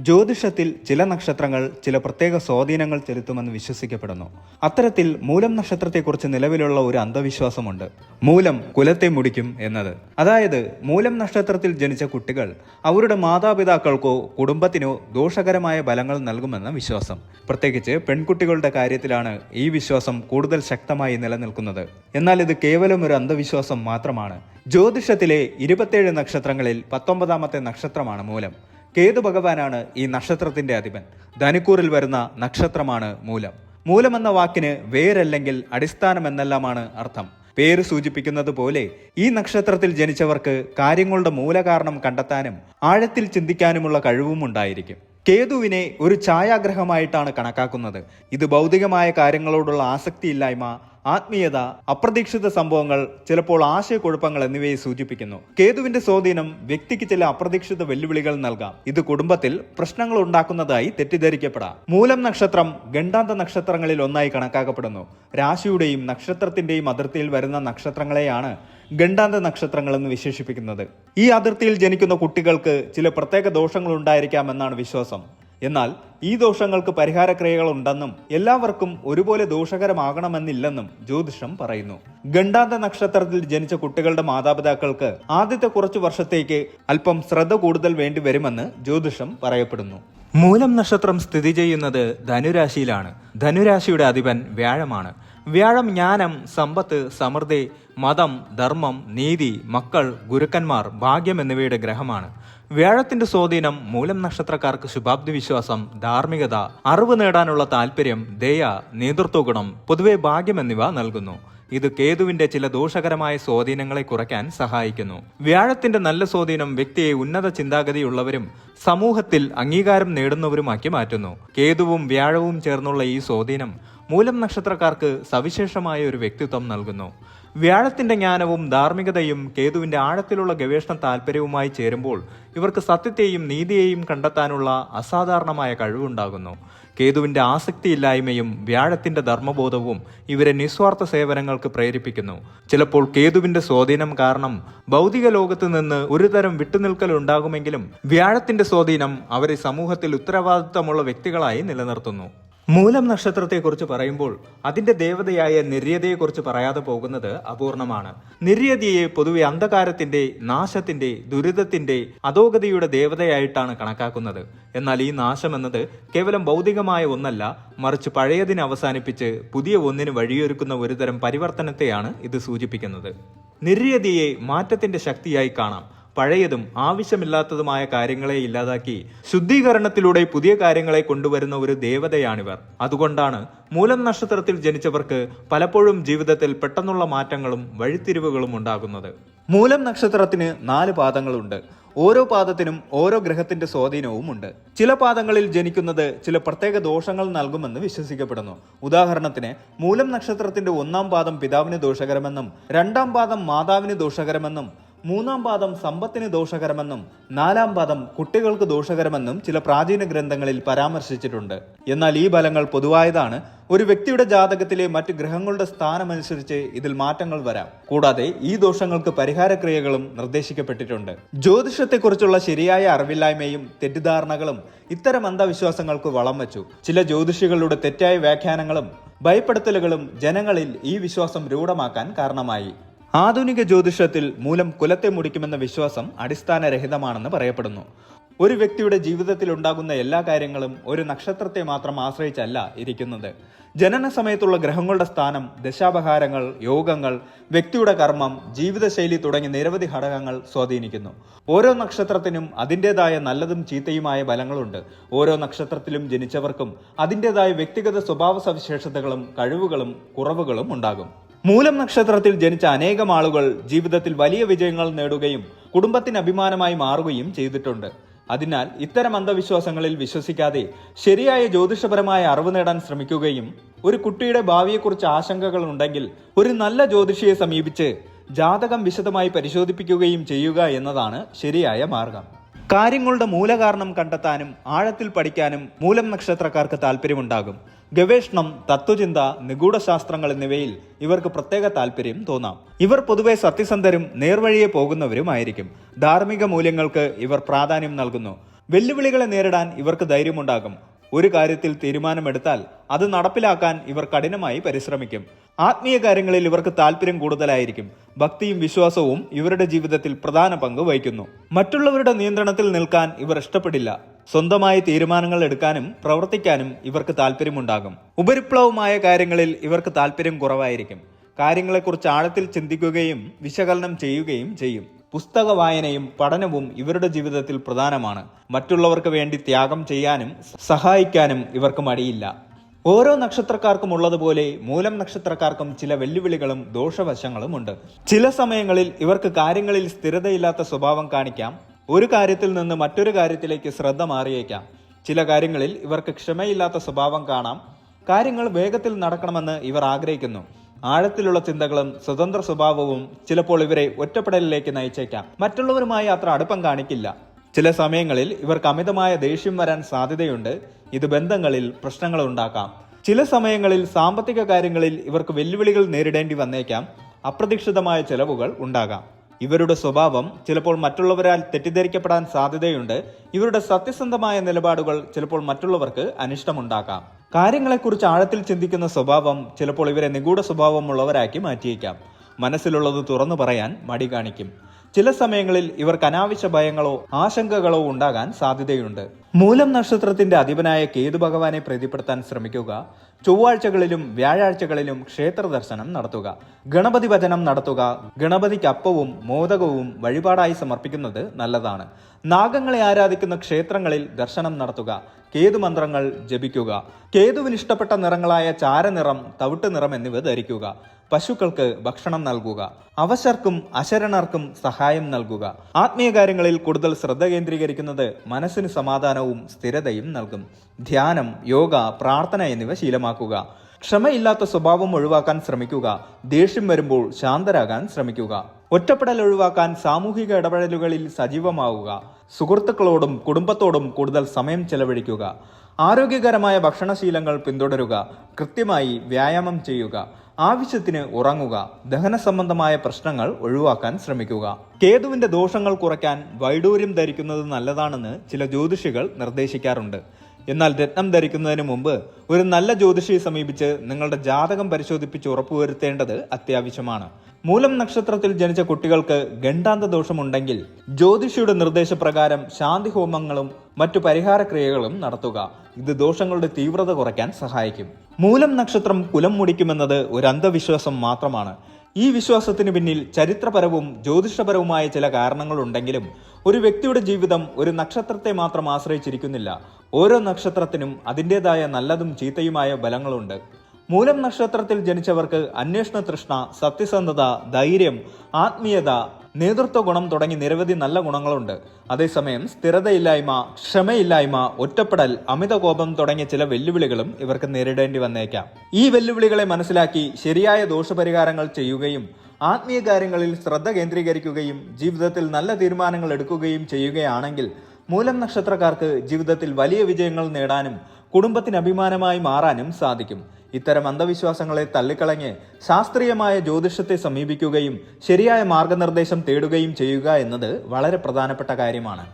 ജ്യോതിഷത്തിൽ ചില നക്ഷത്രങ്ങൾ ചില പ്രത്യേക സ്വാധീനങ്ങൾ ചെലുത്തുമെന്ന് വിശ്വസിക്കപ്പെടുന്നു. അത്തരത്തിൽ മൂലം നക്ഷത്രത്തെക്കുറിച്ച് നിലവിലുള്ള ഒരു അന്ധവിശ്വാസമുണ്ട്. മൂലം കുലത്തെ മുടിക്കും എന്നത്. അതായത് മൂലം നക്ഷത്രത്തിൽ ജനിച്ച കുട്ടികൾ അവരുടെ മാതാപിതാക്കൾക്കോ കുടുംബത്തിനോ ദോഷകരമായ ഫലങ്ങൾ നൽകുമെന്ന വിശ്വാസം. പ്രത്യേകിച്ച് പെൺകുട്ടികളുടെ കാര്യത്തിലാണ് ഈ വിശ്വാസം കൂടുതൽ ശക്തമായി നിലനിൽക്കുന്നത്. എന്നാൽ ഇത് കേവലം ഒരു അന്ധവിശ്വാസം മാത്രമാണ്. ജ്യോതിഷത്തിലെ ഇരുപത്തേഴ് നക്ഷത്രങ്ങളിൽ പത്തൊമ്പതാമത്തെ നക്ഷത്രമാണ് മൂലം. കേതു ഭഗവാനാണ് ഈ നക്ഷത്രത്തിന്റെ അധിപൻ. ധനുക്കൂറിൽ വരുന്ന നക്ഷത്രമാണ് മൂലം. മൂലം എന്ന വാക്കിന് വേരല്ലെങ്കിൽ അടിസ്ഥാനം എന്നെല്ലാമാണ് അർത്ഥം. പേര് സൂചിപ്പിക്കുന്നത് പോലെ ഈ നക്ഷത്രത്തിൽ ജനിച്ചവർക്ക് കാര്യങ്ങളുടെ മൂലകാരണം കണ്ടെത്താനും ആഴത്തിൽ ചിന്തിക്കാനുമുള്ള കഴിവും ഉണ്ടായിരിക്കും. കേതുവിനെ ഒരു ഛായാഗ്രഹമായിട്ടാണ് കണക്കാക്കുന്നത്. ഇത് ഭൗതികമായ കാര്യങ്ങളോടുള്ള ആസക്തിയില്ലായ്മ ആത്മീയത അപ്രതീക്ഷിത സംഭവങ്ങൾ ചിലപ്പോൾ ആശയക്കുഴപ്പങ്ങൾ എന്നിവയെ സൂചിപ്പിക്കുന്നു. കേതുവിന്റെ സ്വാധീനം വ്യക്തിക്ക് ചില അപ്രതീക്ഷിത വെല്ലുവിളികൾ നൽകാം. ഇത് കുടുംബത്തിൽ പ്രശ്നങ്ങൾ ഉണ്ടാക്കുന്നതായി തെറ്റിദ്ധരിക്കപ്പെടാം. മൂലം നക്ഷത്രം ഗണ്ടാന്ത നക്ഷത്രങ്ങളിൽ ഒന്നായി കണക്കാക്കപ്പെടുന്നു. രാശിയുടെയും നക്ഷത്രത്തിന്റെയും അതിർത്തിയിൽ വരുന്ന നക്ഷത്രങ്ങളെയാണ് ഗണ്ടാന്ത നക്ഷത്രങ്ങൾ എന്ന് വിശേഷിപ്പിക്കുന്നത്. ഈ അതിർത്തിയിൽ ജനിക്കുന്ന കുട്ടികൾക്ക് ചില പ്രത്യേക ദോഷങ്ങൾ ഉണ്ടായിരിക്കാമെന്നാണ് വിശ്വാസം. എന്നാൽ ഈ ദോഷങ്ങൾക്ക് പരിഹാരക്രിയകൾ ഉണ്ടെന്നും എല്ലാവർക്കും ഒരുപോലെ ദോഷകരമാകണമെന്നില്ലെന്നും ജ്യോതിഷം പറയുന്നു. ഗണ്ടാന്ത നക്ഷത്രത്തിൽ ജനിച്ച കുട്ടികളുടെ മാതാപിതാക്കൾക്ക് ആദ്യത്തെ കുറച്ചു വർഷത്തേക്ക് അല്പം ശ്രദ്ധ കൂടുതൽ വേണ്ടി വരുമെന്ന് ജ്യോതിഷം പറയപ്പെടുന്നു. മൂലം നക്ഷത്രം സ്ഥിതി ചെയ്യുന്നത് ധനുരാശിയിലാണ്. ധനുരാശിയുടെ അധിപൻ വ്യാഴമാണ്. വ്യാഴം ജ്ഞാനം സമ്പത്ത് സമൃദ്ധി മതം ധർമ്മം നീതി മക്കൾ ഗുരുക്കന്മാർ ഭാഗ്യം എന്നിവയുടെ ഗ്രഹമാണ്. വ്യാഴത്തിന്റെ സ്വാധീനം മൂലം നക്ഷത്രക്കാർക്ക് ശുഭാബ്ദി വിശ്വാസം ധാർമ്മികത അറിവ് നേടാനുള്ള താല്പര്യം ദയ നേതൃത്വ ഗുണം പൊതുവെ ഭാഗ്യം എന്നിവ നൽകുന്നു. ഇത് കേതുവിന്റെ ചില ദോഷകരമായ സ്വാധീനങ്ങളെ കുറയ്ക്കാൻ സഹായിക്കുന്നു. വ്യാഴത്തിന്റെ നല്ല സ്വാധീനം വ്യക്തിയെ ഉന്നത ചിന്താഗതിയുള്ളവരും സമൂഹത്തിൽ അംഗീകാരം നേടുന്നവരുമാക്കി മാറ്റുന്നു. കേതുവും വ്യാഴവും ചേർന്നുള്ള ഈ സ്വാധീനം മൂലം നക്ഷത്രക്കാർക്ക് സവിശേഷമായ ഒരു വ്യക്തിത്വം നൽകുന്നു. വ്യാഴത്തിന്റെ ജ്ഞാനവും ധാർമ്മികതയും കേതുവിന്റെ ആഴത്തിലുള്ള ഗവേഷണ താല്പര്യവുമായി ചേരുമ്പോൾ ഇവർക്ക് സത്യത്തെയും നീതിയെയും കണ്ടെത്താനുള്ള അസാധാരണമായ കഴിവുണ്ടാകുന്നു. കേതുവിന്റെ ആസക്തിയില്ലായ്മയും വ്യാഴത്തിന്റെ ധർമ്മബോധവും ഇവരെ നിസ്വാർത്ഥ സേവനങ്ങൾക്ക് പ്രേരിപ്പിക്കുന്നു. ചിലപ്പോൾ കേതുവിന്റെ സ്വാധീനം കാരണം ഭൗതിക ലോകത്ത് നിന്ന് ഒരുതരം വിട്ടുനിൽക്കൽ ഉണ്ടാകുമെങ്കിലും വ്യാഴത്തിന്റെ സ്വാധീനം അവരെ സമൂഹത്തിൽ ഉത്തരവാദിത്തമുള്ള വ്യക്തികളായി നിലനിർത്തുന്നു. മൂലം നക്ഷത്രത്തെക്കുറിച്ച് പറയുമ്പോൾ അതിന്റെ ദേവതയായ നിര്യതയെക്കുറിച്ച് പറയാതെ പോകുന്നത് അപൂർണമാണ്. നിര്യതിയെ പൊതുവെ അന്ധകാരത്തിന്റെ നാശത്തിന്റെ ദുരിതത്തിന്റെ അധോഗതിയുടെ ദേവതയായിട്ടാണ് കണക്കാക്കുന്നത്. എന്നാൽ ഈ നാശം എന്നത് കേവലം ഭൗതികമായ ഒന്നല്ല മറിച്ച് പഴയതിനെ അവസാനിപ്പിച്ച് പുതിയ ഒന്നിന് വഴിയൊരുക്കുന്ന ഒരുതരം പരിവർത്തനത്തെയാണ് ഇത് സൂചിപ്പിക്കുന്നത്. നിര്യതിയെ മാറ്റത്തിന്റെ ശക്തിയായി കാണാം. പഴയതും ആവശ്യമില്ലാത്തതുമായ കാര്യങ്ങളെ ഇല്ലാതാക്കി ശുദ്ധീകരണത്തിലൂടെ പുതിയ കാര്യങ്ങളെ കൊണ്ടുവരുന്ന ഒരു ദേവതയാണിവർ. അതുകൊണ്ടാണ് മൂലം നക്ഷത്രത്തിൽ ജനിച്ചവർക്ക് പലപ്പോഴും ജീവിതത്തിൽ പെട്ടെന്നുള്ള മാറ്റങ്ങളും വഴിത്തിരിവുകളും ഉണ്ടാകുന്നത്. മൂലം നക്ഷത്രത്തിന് നാല് പാദങ്ങളുണ്ട്. ഓരോ പാദത്തിനും ഓരോ ഗ്രഹത്തിന്റെ സ്വാധീനവും ഉണ്ട്. ചില പാദങ്ങളിൽ ജനിക്കുന്നത് ചില പ്രത്യേക ദോഷങ്ങൾ നൽകുമെന്ന് വിശ്വസിക്കപ്പെടുന്നു. ഉദാഹരണത്തിന് മൂലം നക്ഷത്രത്തിന്റെ ഒന്നാം പാദം പിതാവിന് ദോഷകരമെന്നും രണ്ടാം പാദം മാതാവിന് ദോഷകരമെന്നും മൂന്നാം പാദം സമ്പത്തിന് ദോഷകരമെന്നും നാലാം പാദം കുട്ടികൾക്ക് ദോഷകരമെന്നും ചില പ്രാചീന ഗ്രന്ഥങ്ങളിൽ പരാമർശിച്ചിട്ടുണ്ട്. എന്നാൽ ഈ ഫലങ്ങൾ പൊതുവായതാണ്. ഒരു വ്യക്തിയുടെ ജാതകത്തിലെ മറ്റ് ഗ്രഹങ്ങളുടെ സ്ഥാനമനുസരിച്ച് ഇതിൽ മാറ്റങ്ങൾ വരാം. കൂടാതെ ഈ ദോഷങ്ങൾക്ക് പരിഹാരക്രിയകളും നിർദ്ദേശിക്കപ്പെട്ടിട്ടുണ്ട്. ജ്യോതിഷത്തെക്കുറിച്ചുള്ള ശരിയായ അറിവില്ലായ്മയും തെറ്റിദ്ധാരണകളും ഇത്തരം അന്ധവിശ്വാസങ്ങൾക്ക് വളം വച്ചു. ചില ജ്യോതിഷികളുടെ തെറ്റായ വ്യാഖ്യാനങ്ങളും ഭയപ്പെടുത്തലുകളും ജനങ്ങളിൽ ഈ വിശ്വാസം രൂഢമാക്കാൻ കാരണമായി. ആധുനിക ജ്യോതിഷത്തിൽ മൂലം കുലത്തെ മുടിക്കുമെന്ന വിശ്വാസം അടിസ്ഥാനരഹിതമാണെന്ന് പറയപ്പെടുന്നു. ഒരു വ്യക്തിയുടെ ജീവിതത്തിൽ ഉണ്ടാകുന്ന എല്ലാ കാര്യങ്ങളും ഒരു നക്ഷത്രത്തെ മാത്രം ആശ്രയിച്ചല്ല ഇരിക്കുന്നത്. ജനന സമയത്തുള്ള ഗ്രഹങ്ങളുടെ സ്ഥാനം ദശാപഹാരങ്ങൾ യോഗങ്ങൾ വ്യക്തിയുടെ കർമ്മം ജീവിതശൈലി തുടങ്ങി നിരവധി ഘടകങ്ങൾ സ്വാധീനിക്കുന്നു. ഓരോ നക്ഷത്രത്തിനും അതിന്റെതായ നല്ലതും ചീത്തയുമായ ബലങ്ങളുണ്ട് ഓരോ നക്ഷത്രത്തിലും ജനിച്ചവർക്കും അതിന്റെതായ വ്യക്തിഗത സ്വഭാവ സവിശേഷതകളും കഴിവുകളും കുറവുകളും ഉണ്ടാകും. മൂലം നക്ഷത്രത്തിൽ ജനിച്ച അനേകം ആളുകൾ ജീവിതത്തിൽ വലിയ വിജയങ്ങൾ നേടുകയും കുടുംബത്തിന് അഭിമാനമായി മാറുകയും ചെയ്തിട്ടുണ്ട്. അതിനാൽ ഇത്തരം അന്ധവിശ്വാസങ്ങളിൽ വിശ്വസിക്കാതെ ശരിയായ ജ്യോതിഷപരമായ അറിവ് നേടാൻ ശ്രമിക്കുകയും ഒരു കുട്ടിയുടെ ഭാവിയെക്കുറിച്ച് ആശങ്കകൾ ഉണ്ടെങ്കിൽ ഒരു നല്ല ജ്യോതിഷിയെ സമീപിച്ച് ജാതകം വിശദമായി പരിശോധിപ്പിക്കുകയും ചെയ്യുക എന്നതാണ് ശരിയായ മാർഗം. കാര്യങ്ങളുടെ മൂലകാരണം കണ്ടെത്താനും ആഴത്തിൽ പഠിക്കാനും മൂലം നക്ഷത്രക്കാർക്ക് താല്പര്യമുണ്ടാകും ഗവേഷണം തത്വചിന്ത നിഗൂഢശാസ്ത്രങ്ങൾ എന്നിവയിൽ ഇവർക്ക് പ്രത്യേക താല്പര്യം തോന്നാം. ഇവർ പൊതുവെ സത്യസന്ധരും നേർവഴിയെ പോകുന്നവരുമായിരിക്കും. ധാർമ്മിക മൂല്യങ്ങൾക്ക് ഇവർ പ്രാധാന്യം നൽകുന്നു. വെല്ലുവിളികളെ നേരിടാൻ ഇവർക്ക് ധൈര്യമുണ്ടാകും. ഒരു കാര്യത്തിൽ തീരുമാനമെടുത്താൽ അത് നടപ്പിലാക്കാൻ ഇവർ കഠിനമായി പരിശ്രമിക്കും. ആത്മീയ കാര്യങ്ങളിൽ ഇവർക്ക് താല്പര്യം കൂടുതലായിരിക്കും. ഭക്തിയും വിശ്വാസവും ഇവരുടെ ജീവിതത്തിൽ പ്രധാന പങ്ക് വഹിക്കുന്നു. മറ്റുള്ളവരുടെ നിയന്ത്രണത്തിൽ നിൽക്കാൻ ഇവർ ഇഷ്ടപ്പെടില്ല. സ്വന്തമായി തീരുമാനങ്ങൾ എടുക്കാനും പ്രവർത്തിക്കാനും ഇവർക്ക് താല്പര്യമുണ്ടാകും ഉപരിപ്ലവമായ കാര്യങ്ങളിൽ ഇവർക്ക് താല്പര്യം കുറവായിരിക്കും. കാര്യങ്ങളെക്കുറിച്ച് ആഴത്തിൽ ചിന്തിക്കുകയും വിശകലനം ചെയ്യുകയും ചെയ്യും. പുസ്തക വായനയും പഠനവും ഇവരുടെ ജീവിതത്തിൽ പ്രധാനമാണ്. മറ്റുള്ളവർക്ക് വേണ്ടി ത്യാഗം ചെയ്യാനും സഹായിക്കാനും ഇവർക്ക് മടിയില്ല. ഓരോ നക്ഷത്രക്കാർക്കും ഉള്ളതുപോലെ മൂലം നക്ഷത്രക്കാർക്കും ചില വെല്ലുവിളികളും ദോഷവശങ്ങളും ഉണ്ട് ചില സമയങ്ങളിൽ ഇവർക്ക് കാര്യങ്ങളിൽ സ്ഥിരതയില്ലാത്ത സ്വഭാവം കാണിക്കാം. ഒരു കാര്യത്തിൽ നിന്ന് മറ്റൊരു കാര്യത്തിലേക്ക് ശ്രദ്ധ മാറിയേക്കാം. ചില കാര്യങ്ങളിൽ ഇവർക്ക് ക്ഷമയില്ലാത്ത സ്വഭാവം കാണാം. കാര്യങ്ങൾ വേഗത്തിൽ നടക്കണമെന്ന് ഇവർ ആഗ്രഹിക്കുന്നു. ആഴത്തിലുള്ള ചിന്തകളും സ്വതന്ത്ര സ്വഭാവവും ചിലപ്പോൾ ഇവരെ ഒറ്റപ്പെടലിലേക്ക് നയിച്ചേക്കാം. മറ്റുള്ളവരുമായി അത്ര അടുപ്പം കാണിക്കില്ല. ചില സമയങ്ങളിൽ ഇവർക്ക് അമിതമായ ദേഷ്യം വരാൻ സാധ്യതയുണ്ട്. ഇത് ബന്ധങ്ങളിൽ പ്രശ്നങ്ങൾ ഉണ്ടാക്കാം. ചില സമയങ്ങളിൽ സാമ്പത്തിക കാര്യങ്ങളിൽ ഇവർക്ക് വെല്ലുവിളികൾ നേരിടേണ്ടി വന്നേക്കാം. അപ്രതീക്ഷിതമായ ചെലവുകൾ ഉണ്ടാകാം. ഇവരുടെ സ്വഭാവം ചിലപ്പോൾ മറ്റുള്ളവരാൽ തെറ്റിദ്ധരിക്കപ്പെടാൻ സാധ്യതയുണ്ട്. ഇവരുടെ സത്യസന്ധമായ നിലപാടുകൾ ചിലപ്പോൾ മറ്റുള്ളവർക്ക് അനിഷ്ടമുണ്ടാക്കാം. കാര്യങ്ങളെക്കുറിച്ച് ആഴത്തിൽ ചിന്തിക്കുന്ന സ്വഭാവം ചിലപ്പോൾ ഇവരെ നിഗൂഢ സ്വഭാവമുള്ളവരാക്കി മാറ്റിയേക്കാം. മനസ്സിലുള്ളത് തുറന്നു പറയാൻ മടി കാണിക്കും. ചില സമയങ്ങളിൽ ഇവർക്ക് അനാവശ്യ ഭയങ്ങളോ ആശങ്കകളോ ഉണ്ടാകാൻ സാധ്യതയുണ്ട്. മൂലം നക്ഷത്രത്തിന്റെ അധിപനായ കേതു ഭഗവാനെ പ്രീതിപ്പെടുത്താൻ ശ്രമിക്കുക ചൊവ്വാഴ്ചകളിലും വ്യാഴാഴ്ചകളിലും ക്ഷേത്ര ദർശനം നടത്തുക. ഗണപതി ഭജനം നടത്തുക. ഗണപതിക്ക് അപ്പവും മോദകവും വഴിപാടായി സമർപ്പിക്കുന്നത് നല്ലതാണ്. നാഗങ്ങളെ ആരാധിക്കുന്ന ക്ഷേത്രങ്ങളിൽ ദർശനം നടത്തുക. കേതു മന്ത്രങ്ങൾ ജപിക്കുക. കേതുവിന് ഇഷ്ടപ്പെട്ട നിറങ്ങളായ ചാരനിറം തവിട്ട് നിറം എന്നിവ ധരിക്കുക. പശുക്കൾക്ക് ഭക്ഷണം നൽകുക. അവശർക്കും അശരണർക്കും സഹായം നൽകുക. ആത്മീയ കാര്യങ്ങളിൽ കൂടുതൽ ശ്രദ്ധ കേന്ദ്രീകരിക്കുന്നത് മനസ്സിന് സമാധാനവും സ്ഥിരതയും നൽകും. ധ്യാനം യോഗ പ്രാർത്ഥന എന്നിവ ശീലമാക്കുക. ക്ഷമയില്ലാത്ത സ്വഭാവം ഒഴിവാക്കാൻ ശ്രമിക്കുക. ദേഷ്യം വരുമ്പോൾ ശാന്തരാകാൻ ശ്രമിക്കുക. ഒറ്റപ്പെടൽ ഒഴിവാക്കാൻ സാമൂഹിക ഇടപെടലുകളിൽ സജീവമാവുക. സുഹൃത്തുക്കളോടും കുടുംബത്തോടും കൂടുതൽ സമയം ചെലവഴിക്കുക. ആരോഗ്യകരമായ ഭക്ഷണശീലങ്ങൾ പിന്തുടരുക. കൃത്യമായി വ്യായാമം ചെയ്യുക. ആവശ്യത്തിന് ഉറങ്ങുക. ദഹന സംബന്ധമായ പ്രശ്നങ്ങൾ ഒഴിവാക്കാൻ ശ്രമിക്കുക. കേതുവിന്റെ ദോഷങ്ങൾ കുറയ്ക്കാൻ വൈഡൂര്യം ധരിക്കുന്നത് നല്ലതാണെന്ന് ചില ജ്യോതിഷികൾ നിർദ്ദേശിക്കാറുണ്ട്. എന്നാൽ രത്നം ധരിക്കുന്നതിന് മുമ്പ് ഒരു നല്ല ജ്യോതിഷിയെ സമീപിച്ച് നിങ്ങളുടെ ജാതകം പരിശോധിപ്പിച്ച് ഉറപ്പുവരുത്തേണ്ടത് അത്യാവശ്യമാണ്. മൂലം നക്ഷത്രത്തിൽ ജനിച്ച കുട്ടികൾക്ക് ഗണ്ടാന്ത ദോഷമുണ്ടെങ്കിൽ ജ്യോതിഷിയുടെ നിർദ്ദേശപ്രകാരം ശാന്തി ഹോമങ്ങളും മറ്റു പരിഹാര ക്രിയകളും നടത്തുക. ഇത് ദോഷങ്ങളുടെ തീവ്രത കുറയ്ക്കാൻ സഹായിക്കും. മൂലം നക്ഷത്രം കുലം മുടിക്കുമെന്നത് ഒരു അന്ധവിശ്വാസം മാത്രമാണ്. ഈ വിശ്വാസത്തിന് പിന്നിൽ ചരിത്രപരവും ജ്യോതിഷപരവുമായ ചില കാരണങ്ങളുണ്ടെങ്കിലും ഒരു വ്യക്തിയുടെ ജീവിതം ഒരു നക്ഷത്രത്തെ മാത്രം ആശ്രയിച്ചിരിക്കുന്നില്ല. ഓരോ നക്ഷത്രത്തിനും അതിന്റെതായ നല്ലതും ചീത്തയുമായ ബലങ്ങളുണ്ട് മൂലം നക്ഷത്രത്തിൽ ജനിച്ചവർക്ക് അന്വേഷണ തൃഷ്ണ സത്യസന്ധത ധൈര്യം ആത്മീയത നേതൃത്വ ഗുണം തുടങ്ങി നിരവധി നല്ല ഗുണങ്ങളുണ്ട്. അതേസമയം സ്ഥിരതയില്ലായ്മ ക്ഷമയില്ലായ്മ ഒറ്റപ്പെടൽ അമിത കോപം തുടങ്ങിയ ചില വെല്ലുവിളികളും ഇവർക്ക് നേരിടേണ്ടി വന്നേക്കാം. ഈ വെല്ലുവിളികളെ മനസ്സിലാക്കി ശരിയായ ദോഷപരിഹാരങ്ങൾ ചെയ്യുകയും ആത്മീയ കാര്യങ്ങളിൽ ശ്രദ്ധ കേന്ദ്രീകരിക്കുകയും ജീവിതത്തിൽ നല്ല തീരുമാനങ്ങൾ എടുക്കുകയും ചെയ്യുകയാണെങ്കിൽ മൂലം നക്ഷത്രക്കാർക്ക് ജീവിതത്തിൽ വലിയ വിജയങ്ങൾ നേടാനും കുടുംബത്തിന് അഭിമാനമായി മാറാനും സാധിക്കും. ഇത്തരം അന്ധവിശ്വാസങ്ങളെ തള്ളിക്കളഞ്ഞ് ശാസ്ത്രീയമായ ജ്യോതിഷത്തെ സമീപിക്കുകയും ശരിയായ മാർഗനിർദ്ദേശം തേടുകയും ചെയ്യുക എന്നത് വളരെ പ്രധാനപ്പെട്ട കാര്യമാണ്.